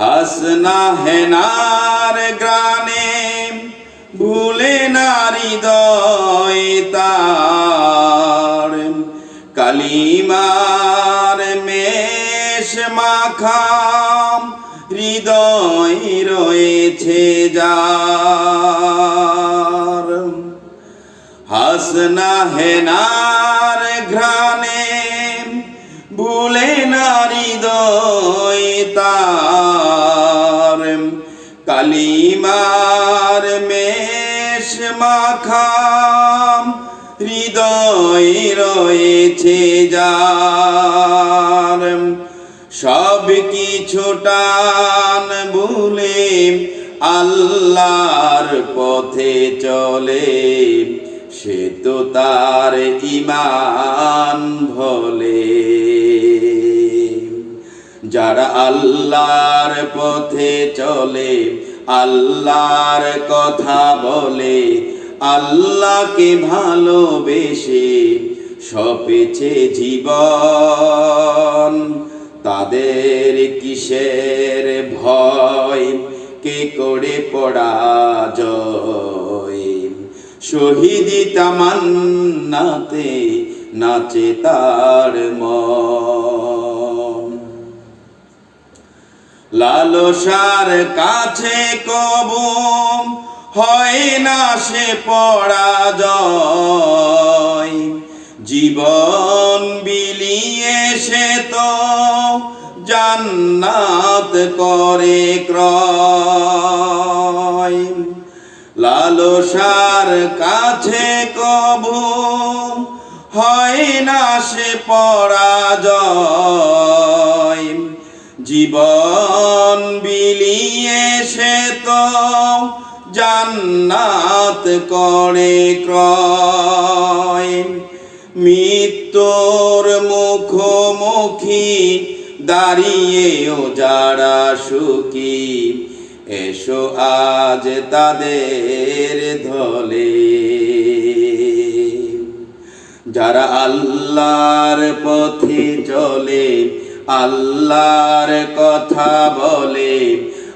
হাসনা হেনার গ্রানে ভুলে নারী তার। কালিমার মেষ মাখাম, হৃদয় রয়েছে যার। হাসনা হেনার ঘ্রাণে মাখাম হৃদয় রয়েছে যার। সব কিছু টান ভুলে আল্লাহর পথে চলে, সে তো তার ইমান ভোলে যারা আল্লাহর পথে চলে, আল্লাহর কথা বলে আল্লাহকে ভালোবেসে সপেছে জীবন, তাদের কিসের ভয়, কে করে পরাজয়? শহীদি তামান্নাতে নাচে তার মন। লালসার কাছে কবু হয় না সে পরাজয়। জীবন বিলিয়ে সে তো জান্নাত করে ক্রয়। লালসার কাছে কবু হয় না সে পরাজয়। জীবন বিলিয়ে সে তো জান্নাত করে ক্রয়। মৃত্যুর মুখোমুখি দাঁড়িয়েও যারা সুখী, এসো আজ তাদের ধলে। যারা আল্লাহর পথে চলে, আল্লাহর কথা বলে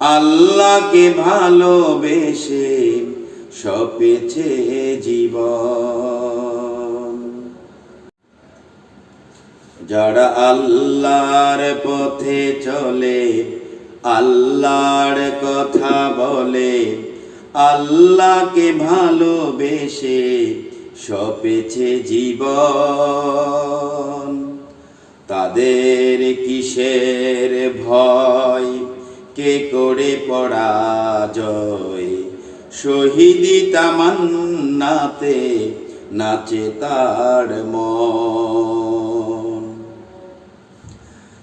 আল্লাহকে ভালোবেসে সপেছে জীবন। যারা আল্লাহর পথে চলে, আল্লাহর কথা বলে, আল্লাহকে ভালোবেসে সপেছে জীবন। তাদের কিসের ভয়? কে করে পরাজয় শহীদি তামান্নাতে নাচে তার মন।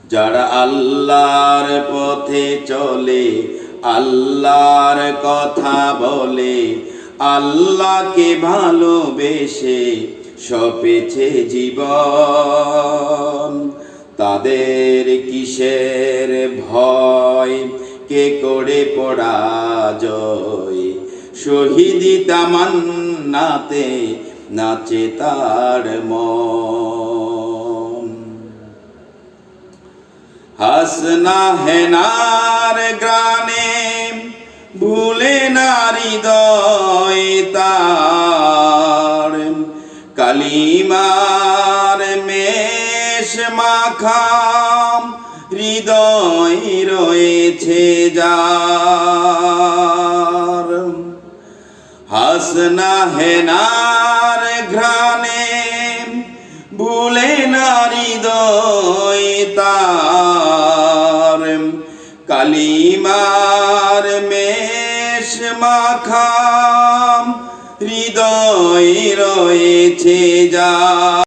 যারা আল্লাহর পথে চলে, আল্লাহর কথা বলে, আল্লাহকে ভালোবেসে সপেছে জীবন। তাদের কিসের ভয়? কে করে পরাজয়? শহীদি তামান্নাতে নাচে তার মন। হাসনা হেনার গ্রানে ভুলে নারী দয় তার। কালিমার মেষ মাখাম, হৃদয় রয়েছে যার। হাসনা হেনার ঘ্রাণে ভুলে না হৃদয় তার। কালিমার মেষ মাখাম, হৃদয় রয়েছে যা